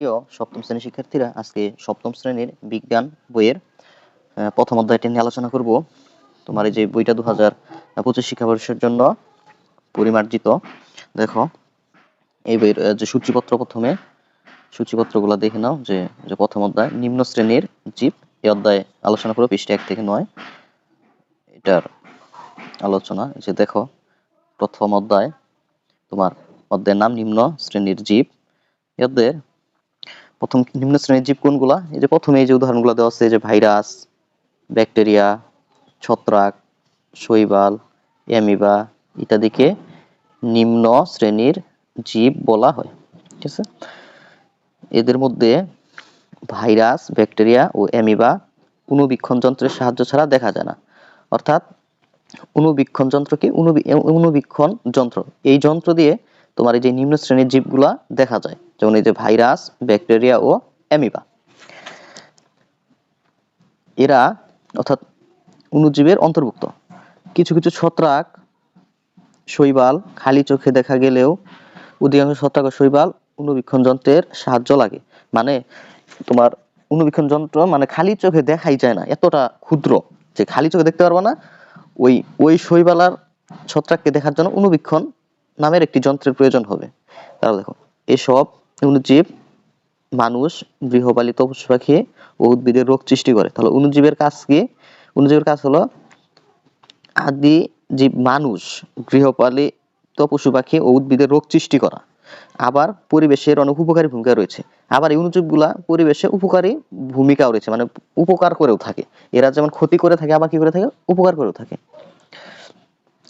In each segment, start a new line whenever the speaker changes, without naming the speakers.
প্রিয় সপ্তম শ্রেণির শিক্ষার্থীরা আজকে সপ্তম শ্রেণির বিজ্ঞান বইয়ের প্রথম অধ্যায়টি নিয়ে আলোচনা করব। তোমার এই যে বইটা দু হাজার পঁচিশ শিক্ষাবর্ষের জন্য পরিমার্জিত, দেখো, এই বইয়ের যে সূচিপত্র প্রথমে, সূচিপত্রগুলো দেখে নাও, যে যে প্রথম অধ্যায়, নিম্ন শ্রেণির জীব, এই অধ্যায়ে আলোচনা করব পৃষ্ঠা এক থেকে নয়। এটার আলোচনা যে দেখো, প্রথম অধ্যায়, তোমার অধ্যায়ের নাম নিম্ন শ্রেণির জীব অধ্যায়ের প্রথম নিম্ন শ্রেণির জীব কোনগুলা? এই যে প্রথমে এই যে উদাহরণগুলো দেওয়া আছে যে ভাইরাস, ব্যাকটেরিয়া, ছত্রাক, শৈবাল, অ্যামিবা ইত্যাদিকে নিম্ন শ্রেণির জীব বলা হয়, ঠিক আছে? এদের মধ্যে ভাইরাস, ব্যাকটেরিয়া ও অ্যামিবা অণুবীক্ষণ যন্ত্রের সাহায্য ছাড়া দেখা যায় না। অর্থাৎ অনুবীক্ষণ যন্ত্র কি? অণুবী- অণুবীক্ষণ যন্ত্র। এই যন্ত্র দিয়ে তোমার এই যে নিম্ন শ্রেণির জীবগুলা দেখা যায়। যেমন এই যে ভাইরাস, ব্যাকটেরিয়া ও অ্যামিবা। এরা অর্থাৎ অণুজীবের অন্তর্ভুক্ত। কিছু কিছু ছত্রাক, শৈবাল, খালি চোখে দেখা গেলেও অধিকাংশ ছত্রাক ও শৈবাল অণুবীক্ষণ যন্ত্রের সাহায্য লাগে। মানে তোমার অণুবীক্ষণ যন্ত্র মানে খালি চোখে দেখাই যায় না, এতটা ক্ষুদ্র যে খালি চোখে দেখতে পারব না। ওই ওই শৈবালার ছত্রাককে দেখার জন্য অনুবীক্ষণ নামের একটি যন্ত্রের প্রয়োজন হবে। তাহলে দেখো, এসব অণুজীব মানুষ গৃহপালিত পশু পাখি ও উদ্ভিদের রোগ সৃষ্টি করে। তাহলে অনুজীবের কাজ কি? অনুজীবের কাজ হলো আদি জীব মানুষ গৃহপালিত পশু পাখি ও উদ্ভিদের রোগ সৃষ্টি করা। আবার পরিবেশের অনেক উপকারী ভূমিকা রয়েছে। আবার এই অণুজীবগুলা পরিবেশে উপকারী ভূমিকাও রয়েছে মানে উপকার করেও থাকে। এরা যেমন ক্ষতি করে থাকে, আবার কি করে থাকে? উপকার করেও থাকে।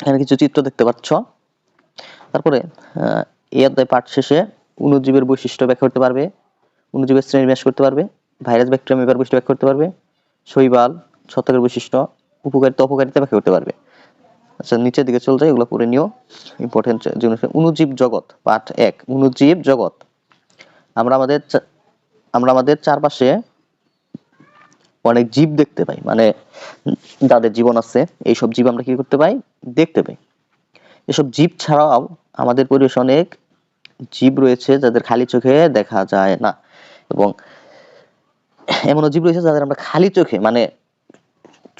এখানে কিছু চিত্র দেখতে পাচ্ছ। তারপরে এই অধ্যায় পাঠ শেষে অণুজীবের বৈশিষ্ট্য ব্যাখ্যা করতে পারবে অনুজীবের শ্রেণি বিন্যাস করতে পারবে, ভাইরাস ব্যাকটেরিয়া মেবার বৈশিষ্ট্য ব্যাখ্যা করতে পারবে, শৈবাল, ছত্রাকের বৈশিষ্ট্য, উপকারিতা, অপকারিতা ব্যাখ্যা করতে পারবে। আচ্ছা নিচের দিকে চলে যায় এগুলো পড়ে নিও। ইম্পর্টেন্ট জিনিস অণুজীব জগৎ পাঠ এক অণুজীব জগৎ। আমরা আমাদের আমরা আমাদের চারপাশে অনেক জীব দেখতে পাই মানে যাদের জীবন আছে, এইসব জীব আমরা কি করতে পাই? দেখতে পাই। এসব জীব ছাড়াও আমাদের পরিবেশে অনেক জীব রয়েছে যাদের খালি চোখে দেখা যায় না। এবং এমনও জীব রয়েছে যাদের আমরা খালি চোখে মানে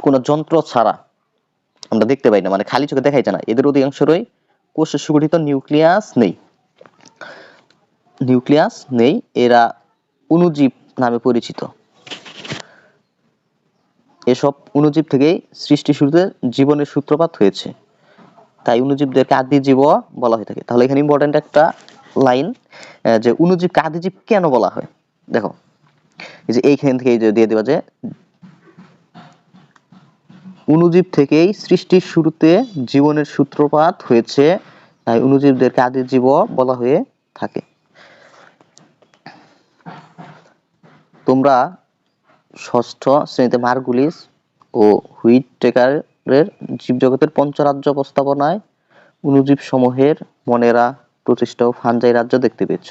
কোনো যন্ত্র ছাড়া আমরা দেখতে পাই না মানে খালি চোখে দেখাই যায় না। এদের অধিকাংশই কোষে সুগঠিত নিউক্লিয়াস নেই। নিউক্লিয়াস নেই, এরা অনুজীব নামে পরিচিত। এসব অনুজীব থেকেই সৃষ্টি শুরুতে জীবনের সূত্রপাত হয়েছে। তাই অণুজীবদেরকে আদিজীব বলা হয়ে থাকে। তাহলে এখানে ইম্পর্টেন্ট একটা লাইন যে অণুজীবকে আদিজীব কেন বলা হয়? দেখো, এই যে এইখান থেকে দিয়ে দেওয়া যে অণুজীব থেকেই সৃষ্টির শুরুতে জীবনের সূত্রপাত হয়েছে, তাই অণুজীবদেরকে আদিজীব বলা হয়ে থাকে। তোমরা ষষ্ঠ শ্রেণীতে মার্গুলিস ও হুইট টেকারের জীবজগতের পঞ্চরাজ্য প্রস্তাবনায় অণুজীব সমূহের মনেরা প্রতিষ্ঠা ও ফানজাই রাজ্য দেখতে পেয়েছ।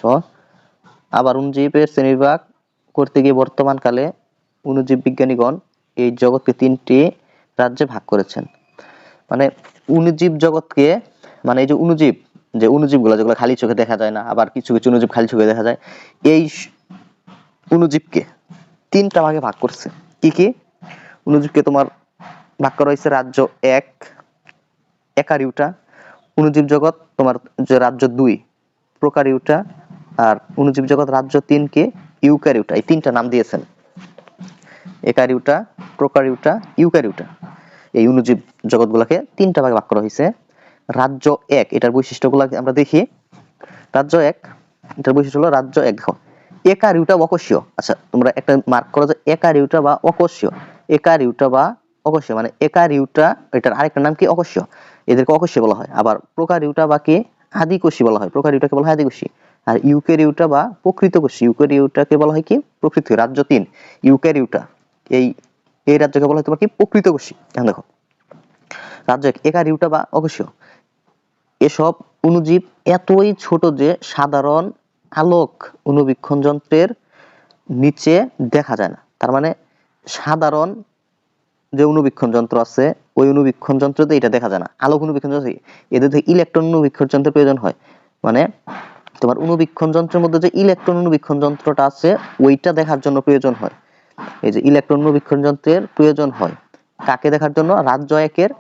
আবার অণুজীবের শ্রেণীবিভাগ করতে গিয়ে বর্তমানকালে অণুজীব বিজ্ঞানীগণ এই জগৎকে তিনটি রাজ্যে ভাগ করেছেন। মানে অনুজীব জগৎকে মানে এই যে অনুজীব যে অণুজীবগুলো যেগুলো খালি চোখে দেখা যায় না, আবার কিছু কিছু অনুজীব খালি চোখে দেখা যায়, এই অনুজীবকে তিনটা ভাগে ভাগ করছে। কি কি? অনুজীবকে তোমার ভাগ করা হয়েছে রাজ্য এক, একারিউটা অণুজীব জগৎ তোমার যে রাজ্য দুই, প্রকারিউটা আর অণুজীব জগৎ রাজ্য তিনকে ইউক্যারিউটা এই তিনটা নাম দিয়েছেন। একারিউটা, প্রকারিউটা ইউক্যারিউটা এই অণুজীব জগৎগুলোকে তিনটা ভাগে ভাগ করা হয়েছে রাজ্য এক, এটার বৈশিষ্ট্যগুলো আমরা দেখি। রাজ্য এক, এটার বৈশিষ্ট্য হলো রাজ্য এক, দেখো। একারিউটা অকোষীয় আচ্ছা তোমরা একটা মার্ক করো যে একারিউটা বা অকোষীয় একারিউটা বা অকোষীয় মানে একারিউটা, এটার আরেকটা নাম কি অকোষীয় এদেরকে অকোষীয় বলা হয়। আবার প্রকারিউটা বা কি আদিকোষী বলা হয়। প্রকারিউটাকে বলা হয় আদিকোষী আর ইউক্যারিউটা বা প্রকৃতকোষী ইউক্যারিউটাকে বলা হয় কি? প্রকৃত, রাজ্য তিন। ইউক্যারিউটা, এই এই রাজ্যকে বলা হয় তোমার কি? প্রকৃতকোষী এখন দেখো। রাজ্য এক। একারিউটা বা অকোষীয় এসব অণুজীব এতই ছোট যে সাধারণ আলোক অনুবীক্ষণ যন্ত্রের নিচে দেখা যায় না। তার মানে সাধারণ যে অনুবীক্ষণ যন্ত্র আছে ওই অণুবীক্ষণ যন্ত্রতে এটা দেখা যায় না। আলোক অণুবীক্ষণ যন্ত্র এদের ইলেকট্রন অণুবীক্ষণ যন্ত্রের প্রয়োজন হয়। মানে তোমার অনুবীক্ষণ যন্ত্রের মধ্যে যে ইলেকট্রন অনুবীক্ষণ যন্ত্রটা আছে, ওইটা দেখার জন্য প্রয়োজন হয়। এই যে ইলেকট্রন অনুবীক্ষণ যন্ত্রের প্রয়োজন হয়। কাকে দেখার জন্য? রাজ্য একের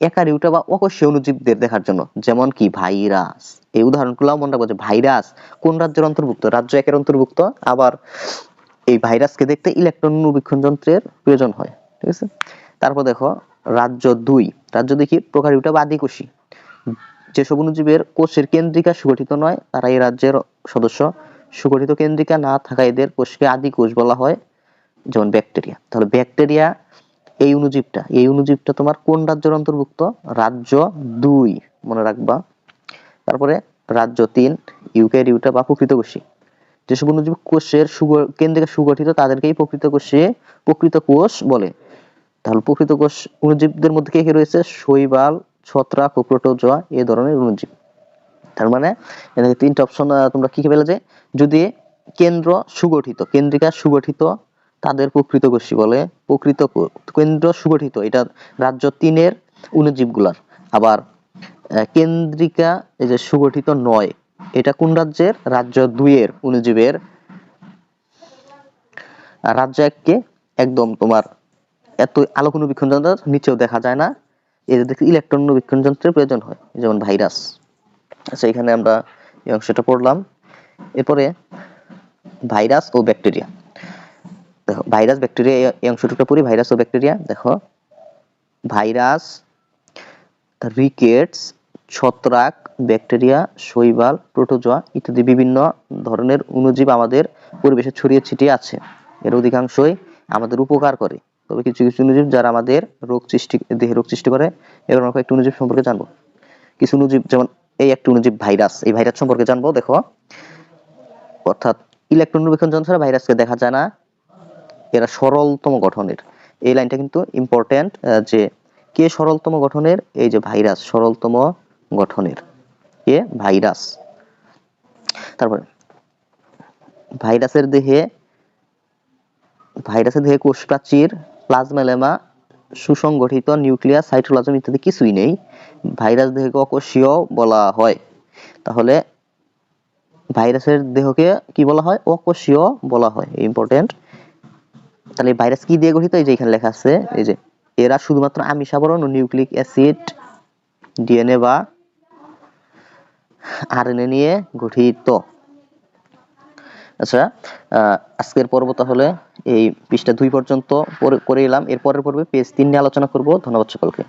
একারিউটা বা অকোষীয় অণুজীবদের দেখার জন্য। যেমন কি ভাইরাস। এই উদাহরণগুলো মনে রাখব যে ভাইরাস। কোন রাজ্যের অন্তর্ভুক্ত? রাজ্য একের অন্তর্ভুক্ত। আবার এই ভাইরাসকে দেখতে ইলেকট্রন অনুবীক্ষণ যন্ত্রের প্রয়োজন হয়। ঠিক আছে? তারপর দেখো রাজ্য দুই। রাজ্য দেখি প্রকারিউটা বা আদিকোষী যেসব অণুজীবের কোষের কেন্দ্রিকা সুগঠিত নয়, তারা এই রাজ্যের সদস্য। সুগঠিত কেন্দ্রিকা না থাকা এদের কোষকে আদি কোষ বলা হয়, যেমন ব্যাকটেরিয়া। তাহলে ব্যাকটেরিয়া এই অনুজীবটা এই অনুজীবটা তোমার কোন রাজ্যের অন্তর্ভুক্ত? রাজ্য দুই, মনে রাখবা। তারপরে রাজ্য তিন ইউক্যারিওটা বা প্রকৃত কোষী। যেসব অনুজীব কোষের কেন্দ্রিকা সুগঠিত, তাদেরকেই প্রকৃত কোষে প্রকৃত কোষ বলে। তাহলে প্রকৃত কোষ অণুজীবদের মধ্যে কে কে রয়েছে? শৈবাল, ছত্রাক ও প্রোটোজোয়া এই ধরনের অণুজীব। তার মানে এখানে তিনটা অপশন তোমরা কি পেলে যে? যদি কেন্দ্র সুগঠিত, কেন্দ্রিকা সুগঠিত, তাদের প্রকৃত কোষী বলে। প্রকৃত কেন্দ্র সুগঠিত, এটা রাজ্য তিনের অণুজীবগুলার। আবার কেন্দ্রিকা এই যে সুগঠিত নয়, এটা কোন রাজ্যের? রাজ্য দুইয়ের অণুজীবের। রাজ্য এককে একদম তোমার এত আলোক অনুবীক্ষণ যন্ত্র নিচেও দেখা যায় না। এদের দেখতে ইলেকট্রন অনুবীক্ষণ যন্ত্রের প্রয়োজন হয় যেমন ভাইরাস আচ্ছা এখানে আমরা এই অংশটা পড়লাম। এরপরে ভাইরাস ও ব্যাকটেরিয়া দেখো ভাইরাস ব্যাকটেরিয়া এই- অংশটুকু পড়ি ভাইরাস ও ব্যাকটেরিয়া দেখো ভাইরাস রিকেটস ছত্রাক ব্যাকটেরিয়া শৈবাল প্রোটোজোয়া ইত্যাদি বিভিন্ন ধরনের অণুজীব আমাদের পরিবেশে ছড়িয়ে ছিটিয়ে আছে। এর অধিকাংশই আমাদের উপকার করে। তবে কিছু কিছু অণুজীব যারা আমাদের রোগ সৃষ্টি, দেহে রোগ সৃষ্টি করে, এবার আমরা কয়েকটি অণুজীব সম্পর্কে জানব। কিছু অণুজীব যেমন এই একটি অণুজীব ভাইরাস। এই ভাইরাস সম্পর্কে জানব, দেখো। অর্থাৎ ইলেকট্রন অনুবীক্ষণ যন্ত্র ছাড়া ভাইরাসকে দেখা যায় না। এরা সরলতম গঠনের। এই লাইনটা কিন্তু ইম্পর্টেন্ট যে কে সরলতম গঠনের? এই যে ভাইরাস, সরলতম গঠনের। কে? ভাইরাস। তারপরে, ভাইরাসের দেহে ভাইরাসের দেহে কোষ প্রাচীর প্লাজমেলেমা, সুসংগঠিত নিউক্লিয়াস সাইটোপ্লাজম ইত্যাদি কিছুই নেই। ভাইরাস দেহকে অকোষীয় বলা হয়। তাহলে ভাইরাসের দেহকে কি বলা হয়? অকোষীয় বলা হয়। ইম্পর্টেন্ট। তাহলে ভাইরাস কি দিয়ে গঠিত? এই যে এখানে লেখা আছে, এই যে এরা শুধুমাত্র আমিষ আবরণ ও নিউক্লিক অ্যাসিড, ডিএনএ বা আরএনএ নিয়ে গঠিত। আচ্ছা আজকের পর্ব তাহলে এই পৃষ্ঠা দুই পর্যন্ত করে এলাম এরপরের পর্বে পেজ তিন নিয়ে আলোচনা করব। ধন্যবাদ সকলকে।